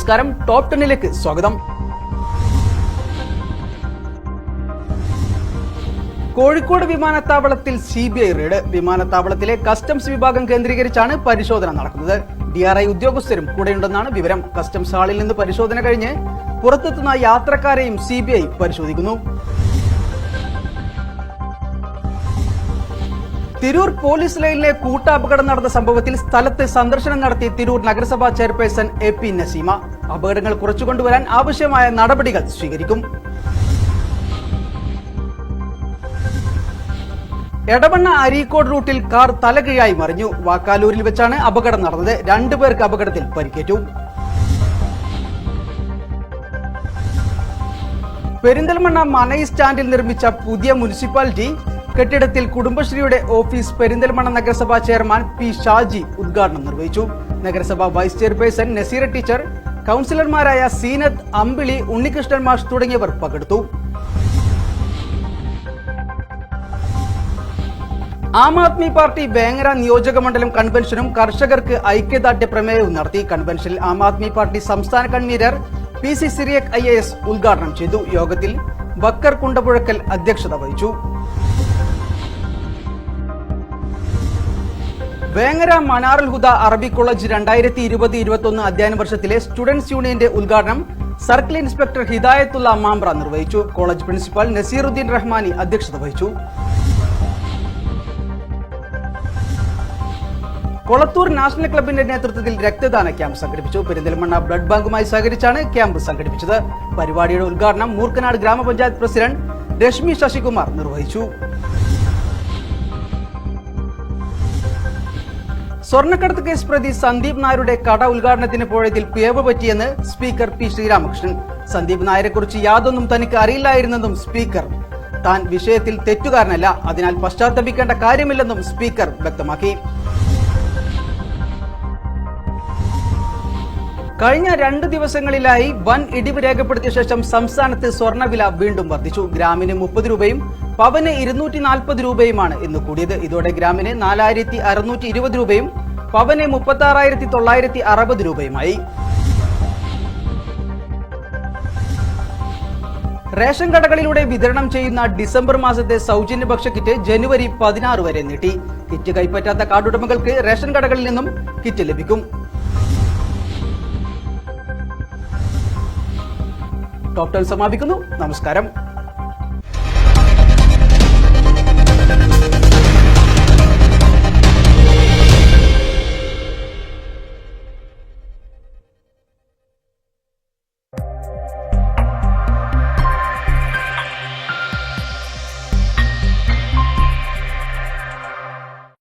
നമസ്കാരം. ടോപ്പ് ടെന്നിലേക്ക് സ്വാഗതം. കോഴിക്കോട് വിമാനത്താവളത്തിൽ സി ബി ഐ റെയ്ഡ് വിമാനത്താവളത്തിലെ കസ്റ്റംസ് വിഭാഗം കേന്ദ്രീകരിച്ചാണ് പരിശോധന നടക്കുന്നത്. ഡി ആർ ഐ ഉദ്യോഗസ്ഥരും കൂടെയുണ്ടെന്നാണ് വിവരം. കസ്റ്റംസ് ഹാളിൽ നിന്ന് പരിശോധന കഴിഞ്ഞ് പുറത്തെത്തുന്ന യാത്രക്കാരെയും സി ബി ഐ പരിശോധിക്കുന്നു. തിരൂർ പോലീസ് ലൈനിലെ കൂട്ടാപകടം നടന്ന സംഭവത്തിൽ സ്ഥലത്ത് സന്ദർശനം നടത്തി തിരൂർ നഗരസഭാ ചെയർപേഴ്സൺ എ പി നസീമ. അപകടങ്ങൾ കുറച്ചുകൊണ്ടുവരാൻ ആവശ്യമായ നടപടികൾ സ്വീകരിക്കും. എടവണ്ണ അരീക്കോട് റൂട്ടിൽ കാർ തലകീഴായി മറിഞ്ഞു. വാക്കാലൂരിൽ വെച്ചാണ് അപകടം നടന്നത്. രണ്ടുപേർക്ക് അപകടത്തിൽ പരിക്കേറ്റു. പെരിന്തൽമണ്ണ മനൈ സ്റ്റാൻഡിൽ നിർമ്മിച്ച പുതിയ മുനിസിപ്പാലിറ്റി കെട്ടിടത്തിൽ കുടുംബശ്രീയുടെ ഓഫീസ് പെരിന്തൽമണ്ണ നഗരസഭാ ചെയർമാൻ പി ഷാജി ഉദ്ഘാടനം നിർവഹിച്ചു. നഗരസഭാ വൈസ് ചെയർപേഴ്സൺ നസീറ ടീച്ചർ കൗൺസിലർമാരായ സീനത്ത് അമ്പിളി ഉണ്ണികൃഷ്ണൻ മാഷ് തുടങ്ങിയവർ പങ്കെടുത്തു. ആം ആദ്മി പാർട്ടി വേങ്ങര നിയോജക മണ്ഡലം കൺവെൻഷനും കർഷകർക്ക് ഐക്യദാർഢ്യ പ്രമേയവും നടത്തി. കൺവെൻഷനിൽ ആം ആദ്മി പാർട്ടി സംസ്ഥാന convener P C Cyriac I A S ഉദ്ഘാടനം ചെയ്തു. യോഗത്തിൽ ബക്കർ കുണ്ടപുഴക്കൽ അധ്യക്ഷത വഹിച്ചു. വേങ്ങര മനാറുൽ ഹുദ അറബി കോളേജ് രണ്ടായിരത്തി ഇരുപത് ഇരുപത്തൊന്ന് അധ്യയന വർഷത്തിലെ സ്റ്റുഡൻസ് യൂണിയന്റെ ഉദ്ഘാടനം സർക്കിൾ ഇൻസ്പെക്ടർ ഹിദായത്തുള്ള മാമ്പ്ര നിർവഹിച്ചു. കോളേജ് പ്രിൻസിപ്പൽ നസീറുദ്ദീൻ റഹ്മാനി അധ്യക്ഷത വഹിച്ചു. കൊളത്തൂർ നാഷണൽ ക്ലബിന്റെ നേതൃത്വത്തിൽ രക്തദാന ക്യാമ്പ് സംഘടിപ്പിച്ചു. പെരിന്തൽമണ്ണ ബ്ലഡ് ബാങ്കുമായി സഹകരിച്ചാണ് ക്യാമ്പ് സംഘടിപ്പിച്ചത്. പരിപാടിയുടെ ഉദ്ഘാടനം മൂർക്കനാട് ഗ്രാമപഞ്ചായത്ത് പ്രസിഡന്റ് രശ്മി ശശികുമാർ നിർവഹിച്ചു. സ്വർണക്കടത്ത് കേസ് പ്രതി സന്ദീപ് നായരുടെ കട ഉദ്ഘാടനത്തിന് പോയതിൽ പിഴവ് പറ്റിയെന്ന് സ്പീക്കർ പി ശ്രീരാമകൃഷ്ണൻ. സന്ദീപ് നായരെക്കുറിച്ച് യാതൊന്നും തനിക്ക് അറിയില്ലായിരുന്നെന്നും സ്പീക്കർ. താൻ വിഷയത്തിൽ തെറ്റുകാരനല്ല അതിനാൽ പശ്ചാത്തപിക്കേണ്ട കാര്യമില്ലെന്നും സ്പീക്കർ വ്യക്തമാക്കി. കഴിഞ്ഞ രണ്ട് ദിവസങ്ങളിലായി വൻ ഇടിവ് രേഖപ്പെടുത്തിയ ശേഷം സംസ്ഥാനത്ത് സ്വർണവില വീണ്ടും വർദ്ധിച്ചു. ഗ്രാമിന് മുപ്പത് രൂപയും പവന് ഇരുന്നൂറ്റി നാൽപ്പത് രൂപയുമാണ് ഇന്ന് കൂടിയത്. ഇതോടെ ഗ്രാമിന് നാലായിരത്തി അറുന്നൂറ്റി ഇരുപത് രൂപയും പവന് മുപ്പത്തി ആറായിരത്തി തൊള്ളായിരത്തി അറുപത് രൂപയുമായി. റേഷൻ കടകളിലൂടെ വിതരണം ചെയ്യുന്ന ഡിസംബർ മാസത്തെ സൗജന്യ ഭക്ഷ്യക്കിറ്റ് ജനുവരി പതിനാറ് വരെ നീട്ടി. കിറ്റ് കൈപ്പറ്റാത്ത കാർഡുടമകൾക്ക് റേഷൻ കടകളിൽ നിന്നും കിറ്റ് ലഭിക്കും. ടോപ് സമാപിക്കുന്നു. നമസ്കാരം.